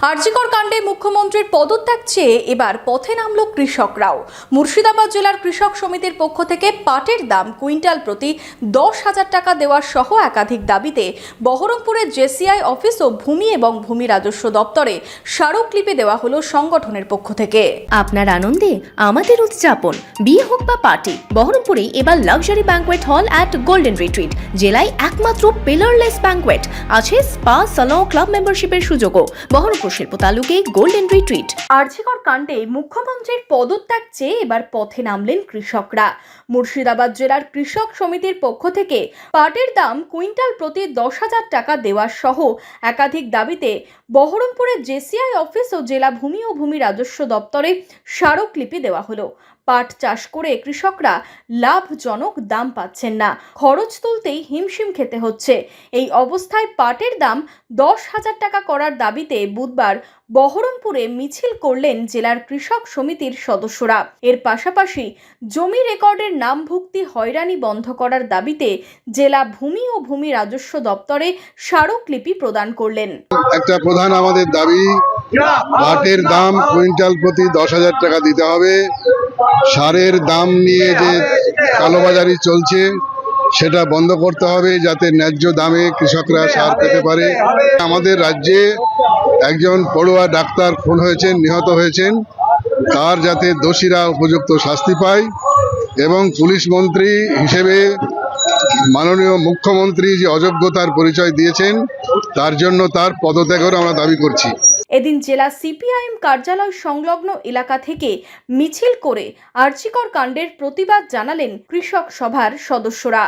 আরজিকর কাণ্ডে মুখ্যমন্ত্রীর পদত্যাগ চেয়ে এবার পথে নামল কৃষকরাও। মুর্শিদাবাদ জেলার কৃষক সমিতির পক্ষ থেকে পাটের দাম কুইন্টাল প্রতি দশ হাজার টাকা দেওয়ার সহ একাধিক দাবিতে বহরমপুরের জেসিআই অফিস ও ভূমি এবং ভূমি রাজস্ব দপ্তরে স্মারকলিপি দেওয়া হলো সংগঠনের পক্ষ থেকে। আপনার আনন্দে আমাদের উদযাপন। বিয়ে হোক বা পার্টি বহরমপুরে এবার luxury banquet hall at Golden Retreat, জেলায় একমাত্র পিলারলেস ব্যাঙ্কোয়েট আছে স্পা সালন ক্লাব মেম্বারশিপের সুযোগও। বহরমপুর শিল্প তালুকে গোল্ডেন রিট্রিট আর্জিকর কাণ্ডে মুখ্যমন্ত্রীর পদত্যাগ চেয়ে এবার পথে নামলেন কৃষকরা। মুর্শিদাবাদ জেলার কৃষক সমিতির পক্ষ থেকে পাটের দাম কুইন্টাল প্রতি দশ হাজার টাকা দেওয়ার সহ একাধিক দাবিতে বহরমপুরের জেসিআই অফিস ও জেলা ভূমি ও ভূমি রাজস্ব দপ্তরে স্মারকলিপি দেওয়া হলো। পাট চাষ করে কৃষকরা লাভজনক দাম পাচ্ছেন না। খরচ তুলতেই হিমশিম খেতে হচ্ছে। এই অবস্থায় পাটের দাম দশ হাজার টাকা করার দাবিতে বুধবার বহরমপুরে মিছিল করলেন জেলার কৃষক সমিতির সদস্যরা। এর পাশাপাশি জমি রেকর্ডের নামভুক্তি হয়রানি বন্ধ করার দাবিতে জেলা ভূমি ও ভূমি রাজস্ব দপ্তরে স্মারকলিপি প্রদান করলেন। একটা প্রধান আমাদের দাবি, পাটের দাম কুইন্টাল প্রতি দশ হাজার টাকা দিতে হবে। সারের দাম নিয়ে যে কালোবাজারি চলছে, সেটা বন্ধ করতে হবে যাতে ন্যায্য দামে কৃষকরা সার পেতে পারে। আমাদের রাজ্যে একজন পড়ুয়া ডাক্তার খুন হয়েছেন, নিহত হয়েছেন। তার যাতে দোষীরা উপযুক্ত শাস্তি পায় এবং পুলিশ মন্ত্রী হিসেবে মাননীয় মুখ্যমন্ত্রী যে অযোগ্যতার পরিচয় দিয়েছেন, তার জন্য তার পদত্যাগের আমরা দাবি করছি। এদিন জেলা সিপিআইএম কার্যালয় সংলগ্ন এলাকা থেকে মিছিল করে আর্চিকর কাণ্ডের প্রতিবাদ জানালেন কৃষক সভার সদস্যরা।